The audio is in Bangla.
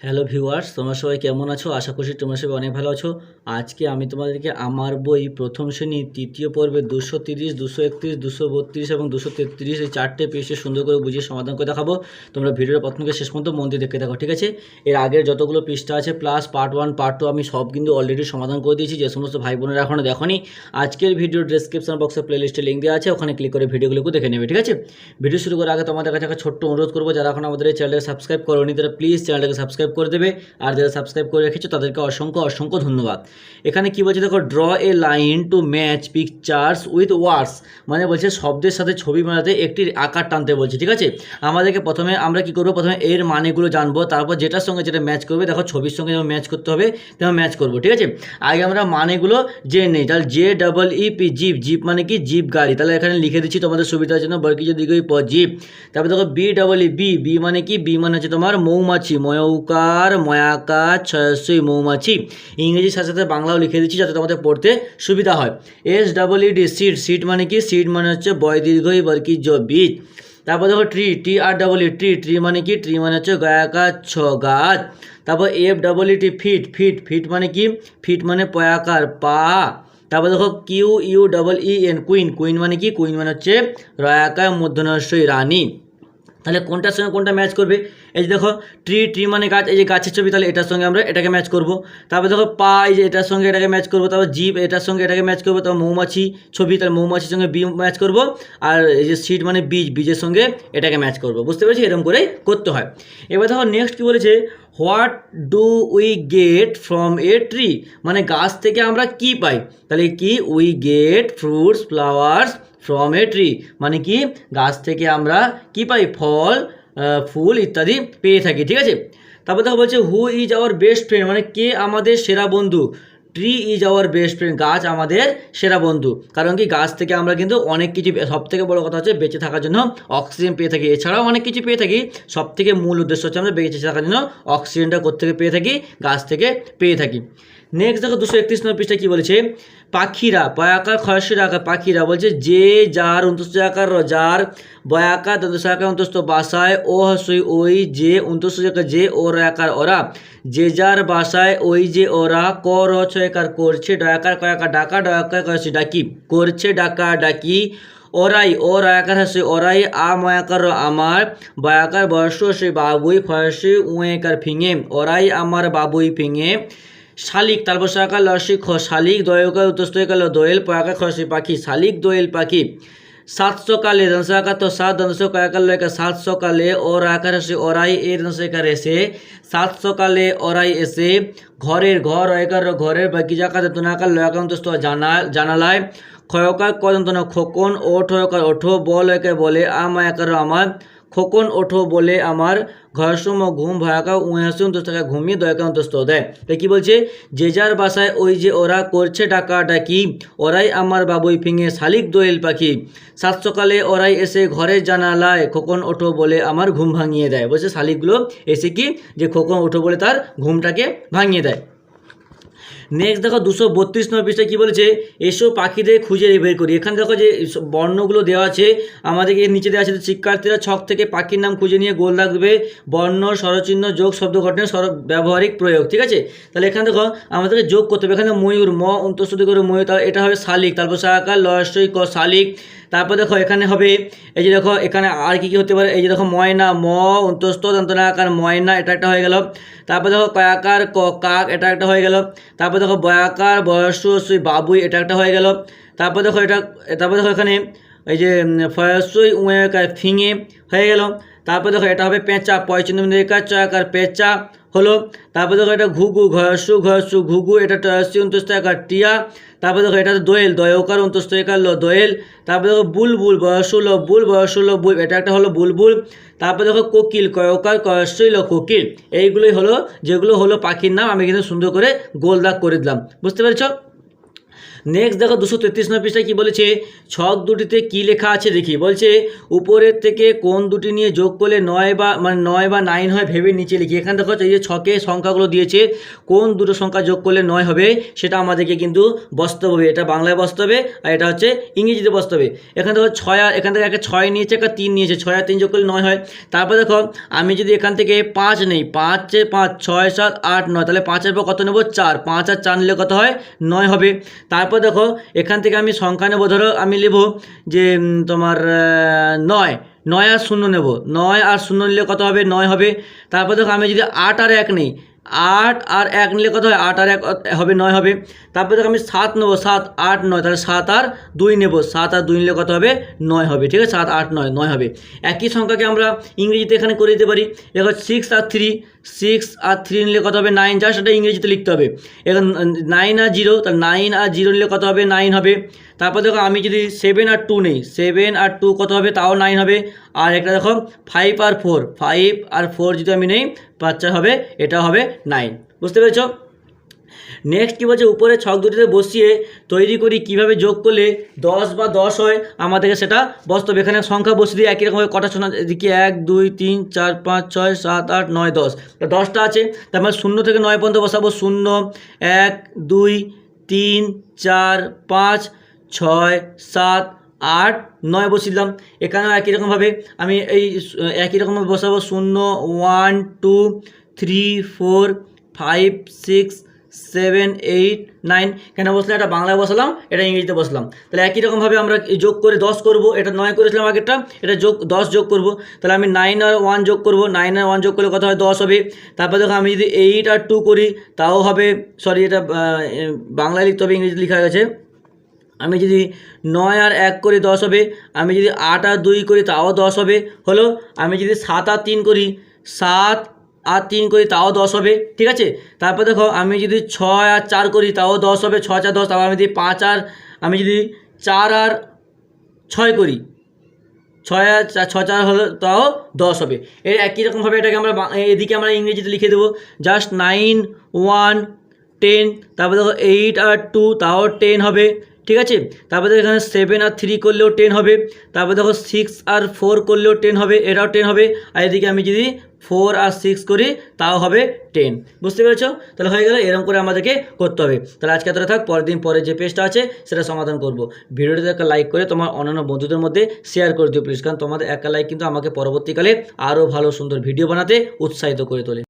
হ্যালো ভিউয়ার্স তোমরা সবাই কেমন আছো? আশা করছি তোমরা সবাই অনেক ভালো আছো। আজকে আমি তোমাদেরকে আমার বই প্রথম শ্রেণি তৃতীয় পর্বে দুশো তিরিশ, দুশো একত্রিশ, দুশো বত্রিশ এবং দুশো তেত্রিশ এই চারটে পেজে সুন্দর করে বুঝিয়ে সমাধান করে দেখাবো। তোমরা ভিডিওর প্রথম থেকে শেষ পর্যন্ত মন দিয়ে দেখে দেখো ঠিক আছে? এর আগের যতগুলো পৃষ্ঠা আছে plus part one part two আমি সব কিন্তু অলরেডি সমাধান করে দিয়েছি। যে সমস্ত ভাই বোনেরা এখনও দেখনি, আজকের ভিডিও ডেসক্রিপশন বক্সে প্লেলিস্টে লিঙ্ক দেওয়া আছে, ওখানে ক্লিক করে ভিডিওগুলোকে দেখে নেবে, ঠিক আছে? ভিডিও শুরু করার আগে তোমাদের কাছে একটা ছোট্ট অনুরোধ করব, যারা এখন আমাদের এই চ্যানেলকে সাবস্ক্রাইব করোনি, তারা প্লিজ চ্যানেলটাকে সাবস্ক্রাইব করে দেবে। আর যারা সাবস্ক্রাইব করে রেখেছো, তাদেরকে অসংখ্য অসংখ্য ধন্যবাদ। এখানে কি বলছে দেখো draw a line to match pictures with words মানে বলছে শব্দের সাথে ছবি মেলাতে একটি আকার টানতে বলছে, ঠিক আছে? আমাদেরকে প্রথমে আমরা কি করব? প্রথমে এর মানেগুলো জানব। তারপর যেটার সঙ্গে যেটা ম্যাচ করবে, দেখো ছবির সঙ্গে যেমন ম্যাচ করতে হবে, তেমন ম্যাচ করব, ঠিক আছে? আগে আমরা মানেগুলো জেনে নেই। তাহলে J double E P jeep jeep মানে কি? জিপ গাড়ি। তাহলে এখানে লিখে দিচ্ছি তোমাদের সুবিধার জন্য বর্গীয় দিকে প জিপ তারপর দেখো B double E B bee মানে কি? বি মানে হচ্ছে তোমার মৌমাছি ময়ৌকার ময়াকার, ছয়সই মৌমাছি। ইংরেজির সাথে সাথে বাংলাও লিখে দিচ্ছি যাতে তোমাদের পড়তে সুবিধা হয়। S double E D seed seed মানে কি? সিট মানে হচ্ছে বয় দীর্ঘই বর্গীয় বীজ তারপর দেখো tree T R double E tree tree মানে কি? ট্রি মানে হচ্ছে গয়াকার ছ গাছ তারপর F double T feet feet feet মানে কি? ফিট মানে পয়াকার, পা। তারপর দেখো Q U double E N queen queen মানে কি? কুইন মানে হচ্ছে রয়াকার মধ্যনস্যই রানী। তাহলে কোনটার সঙ্গে কোনটা ম্যাচ করবে? এই যে দেখো ট্রি ট্রি মানে গাছ, এই যে গাছের ছবি, তাহলে এটার সঙ্গে আমরা এটাকে ম্যাচ করব। তারপর দেখো, পা, এই যে এটার সঙ্গে এটাকে ম্যাচ করব, তারপর জীব, এটার সঙ্গে এটাকে ম্যাচ করব, তারপর মৌমাছি ছবি, তাহলে মৌমাছির সঙ্গে বি ম্যাচ করব, আর এই যে সিড মানে বীজ, বীজের সঙ্গে এটাকে ম্যাচ করব। বুঝতে পেরেছি? এরকম করেই করতে হয়। এবার দেখো নেক্সট কী বলেছে? What do we get from a tree মানে গাছ থেকে আমরা কি পাই? তাহলে কি? We get fruits flowers from a tree মানে কি? গাছ থেকে আমরা কি পাই? ফল ফুল ইত্যাদি পেয়ে থাকি, ঠিক আছে? তারপর দেখো বলছে who is our best friend মানে কে আমাদের সেরা বন্ধু? Tree is our best friend গাছ আমাদের সেরা বন্ধু। কারণ কি, গাছ থেকে আমরা কিন্তু অনেক কিছু সব থেকে বড় কথা হচ্ছে বেঁচে থাকার জন্য অক্সিজেন পেয়ে থাকি। এছাড়াও অনেক কিছু পেয়ে থাকি। সব থেকে মূল উদ্দেশ্য হচ্ছে আমরা বেঁচে থাকার জন্য অক্সিজেনটা কোথেকে পেয়ে থাকি? গাছ থেকে পেয়ে থাকি। নেক্সট দেখো, দুশো একত্রিশ নম্বর পৃষ্ঠায় কী বলেছে? পাখিরা, বয়াকার খয়সের আকার পাখিরা বলছে, যে যার অন্তস্থ আকার যার বয়াকার দন্তস আকার অন্তস্থ বাসায়, ও হসই ওই যে অন্তস্থ যে ওর আকার ওরা। যে যার বাসায় ওই যে ওরা ক র ছয়কার করছে ডয়াকার কয়াকার ডাকা ডয়াকার কয়সি ডাকি, করছে, ডাকা, ডাকি, ওরাই ও রায়াকার হাসি, ওরাই আ ময়াকার আমার, বয়াকার বয়স সে বাবুই ফয়সি উয়েকার ফিঙে, ওরাই আমার বাবুই ফিঙে, শালিক তারপর সাকার লসিক, খ শালিক দয়কার উত্তস্তকাল দোয়েল পয়াকা খসি পাখি, শালিক, দোয়েল পাখি। সাত সকালে দংশাকা তো সাত দংশ কয়াকাল লয়কা সাত সকালে ওর আকার এসে ওরাই ऐसे দংশাকার এসে সাত সকালে ওরাই এসে ঘরের ঘর অয়কার ঘরের বাগিচা জাকাতে তুনাকার লয়াকান্তস্ত জানা, জানালায় ক্ষয়কার কদন্তন খোকন ওঠ ওঠো, বল একে বলে আমায়াকার আমার খোকন ওঠো বলে আমার ঘরসম ঘুম ভয়াকা উহাসুম তোকে ঘুমিয়ে দয়াকা অন্তস্ত দেয় তাই কী বলছে? যে যার বাসায় ওই যে ওরা করছে ডাকা ডাকি ওরাই আমার বাবুই ফিঙে শালিক দোয়েল পাখি। সাত সকালে ওরাই এসে ঘরের জানালায় খোকন ওঠো বলে আমার ঘুম ভাঙিয়ে দেয়। বলছে শালিকগুলো এসে কি? যে খোকন ওঠো বলে তার ঘুমটাকে ভাঙিয়ে দেয়। নেক্সট দেখো দুশো বত্রিশ নম্বর পৃষ্ঠায় কী বলেছে? এসো পাখিদের খুঁজে বের করি। এখানে দেখো যে বর্ণগুলো দেওয়া আছে। আমাদেরকে নিচে দেওয়া আছে শিক্ষার্থীরা ছক থেকে পাখির নাম খুঁজে নিয়ে গোল রাখবে। বর্ণ, স্বরচিহ্ন, যোগ, শব্দ ঘটনা সর ব্যবহারিক প্রয়োগ, ঠিক আছে? তাহলে এখানে দেখো আমাদেরকে যোগ করতে হবে। এখানে ময়ূর, ম, অন্তঃস্থ করে ময়ূর, তাহলে এটা হবে শালিক। তারপর সাকার লয়সই ক শালিক। তারপর দেখো এখানে হবে, এই যে দেখো এখানে আর কি কি হতে পারে? এই যে দেখো ময়না, ম, অন্তস্থ দন্তনাকার ময়না, এটা একটা হয়ে গেল। তারপর দেখো কয়াকার ক, কাক, এটা একটা হয়ে গেল। তারপর দেখো বয়াকার বয়স সুই বাবুই, এটা একটা হয়ে গেল। তারপর দেখো এটা, তারপর দেখো এখানে, এই যে ফয়সই উয়েকার ফিঙে হয়ে গেল। তারপর দেখো এটা হবে পেঁচা, পয়চিন্দার চয়াকার পেঁচা। হলো, তারপর দেখো এটা ঘুঘু, ঘয়সু ঘয়সু, ঘুঘু, এটা টয়সি অন্তস্থ একার টিয়া তারপর দেখো এটা দোয়েল দয়কার অন্তস্থ একার ল দোয়েল, তারপর দেখো বুলবুল বয়সু ল বুল বয়সু ল বুল, এটা একটা হলো বুলবুল, তারপর দেখো কোকিল কয়কার কয়সই ল কোকিল, এইগুলোই হলো, যেগুলো হলো পাখির নাম, আমি কিন্তু সুন্দর করে গোলদাগ করে দিলাম, বুঝতে পেরেছ? নেক্সট দেখো দুশো তেত্রিশ নম্বর পৃষ্ঠায় কী বলেছে? ছক দুটিতে কি লেখা আছে দেখি। বলছে, উপরের থেকে কোন দুটি নিয়ে যোগ করলে নয় বা মানে নয় বা নাইন হয় ভেবে নিচে লিখি। এখানে দেখো এই যে ছকে সংখ্যাগুলো দিয়েছে কোন দুটো সংখ্যা যোগ করলে নয় হবে, সেটা আমাদেরকে কিন্তু বসতে হবে। এটা বাংলায় বসতে হবে, আর এটা হচ্ছে ইংরেজিতে বসতে হবে। এখানে দেখো ছয় এখান থেকে একটা ছয় নিয়েছে একটা তিন নিয়েছে, ছয় আর তিন যোগ করলে নয় হয়। তারপর দেখো, আমি যদি এখান থেকে পাঁচ নেই, পাঁচে পাঁচ, ছয়, সাত, আট, নয়, তাহলে পাঁচের পর কত নেব? চার। পাঁচ আর চার নিলে কত হয়? নয় হবে। তারপর দেখো, এখান থেকে আমি সংখ্যা নেব, ধরো আমি নেব যে তোমার নয় নয় আর শূন্য নেব। নয় আর শূন্য নিলে কত হবে? নয় হবে। তারপর দেখো, আমি যদি আট আর এক নেই আট আর এক নিলে কত হয়? আট আর এক হবে, নয় হবে। তারপর দেখো আমি সাত নেব, সাত, আট, নয়। তাহলে সাত আর দুই নেব। সাত আর দুই নিলে কত হবে? নয় হবে, ঠিক আছে? সাত, আট, নয় নয় হবে। একই সংখ্যাকে আমরা ইংরেজিতে এখানে করে দিতে পারি। দেখো সিক্স আর থ্রি সিক্স আর থ্রি নিলে কত হবে? নাইন জাস্ট এটা ইংরেজিতে লিখতে হবে। এখন নাইন আর জিরো তাহলে নাইন আর জিরো নিলে কত হবে? নাইন হবে। তারপর দেখো আমি যদি সেভেন আর টু নেই সেভেন আর টু কত হবে? তাও নাইন হবে। আর একটা দেখো ফাইভ আর ফোর ফাইভ আর ফোর যদি আমি নেই বাচ্চা হবে, এটা হবে নাইন বুঝতে পেরেছ? নেক্সট কী বলছে? উপরে ছক দুটিতে বসিয়ে তৈরি করি, কীভাবে যোগ করলে দশ বা দশ হয়, আমাদেরকে সেটা বসতে হবে। এখানে সংখ্যা বসিয়ে দিয়ে একই রকমভাবে কটা শোনা এদিকে এক, দুই, তিন, চার, পাঁচ, ছয়, সাত, আট, নয়, দশ। দশটা আছে। তার মানে শূন্য থেকে নয় পর্যন্ত বসাবো, শূন্য, এক, দুই, তিন, চার, পাঁচ ছয়, সাত, আট, নয় বসিলাম এখানেও একই রকমভাবে আমি এই একই রকমভাবে বসাবো। শূন্য, one, two, three, four, five, six, seven, eight, nine. কেন বসলাম এটা বাংলায় বসালাম, এটা ইংরেজিতে বসলাম। তাহলে একই রকমভাবে আমরা যোগ করে দশ করব? এটা নয় করেছিলাম আগেরটা, এটা যোগ, দশ যোগ করব। তাহলে আমি নাইন আর ওয়ান যোগ করব। নাইন আর ওয়ান যোগ করলে কত হয়? দশ হবে। তারপর দেখো আমি যদি এইট আর টু করি, তাও হবে, সরি, এটা বাংলায় লিখতে হবে ইংরেজি লেখা গেছে। আমি যদি নয় আর এক করি দশ হবে, আমি যদি আট আর দুই করি তাও দশ হবে, হলো আমি যদি সাত আর তিন করি, সাত আর তিন করি তাও দশ হবে, ঠিক আছে? তারপর দেখো, আমি যদি ছয় আর চার করি, তাও দশ হবে, ছয় চার দশ, তারপর আমি যদি পাঁচ আর, আমি যদি চার আর ছয় করি, ছয় আর ছয় চার হলো তাও দশ হবে। এর একই রকমভাবে এটাকে আমরা এদিকে আমরা ইংরেজিতে লিখে দেবো জাস্ট নাইন ওয়ান টেন তারপর দেখো এইট আর টু তাও টেন হবে ঠিক আছে? তারপরে দেখো এখানে সেভেন আর থ্রি করলেও টেন হবে। তারপরে দেখো সিক্স আর ফোর করলেও টেন হবে, এটাও টেন হবে। আর এদিকে আমি যদি ফোর আর সিক্স করি, তাও হবে টেন বুঝতে পেরেছ? তাহলে হয়ে গেল, এরকম করে আমাদেরকে করতে হবে। তাহলে আজকে এতটা থাক, পরের দিন পরে যে পেজটা আছে, সেটা সমাধান করব। ভিডিওটিতে একটা লাইক করে তোমার অন্যান্য বন্ধুদের মধ্যে শেয়ার করে দিও প্লিজ কারণ তোমাদের একটা লাইক কিন্তু আমাকে পরবর্তীকালে আরও ভালো, সুন্দর ভিডিও বানাতে উৎসাহিত করে তোলে।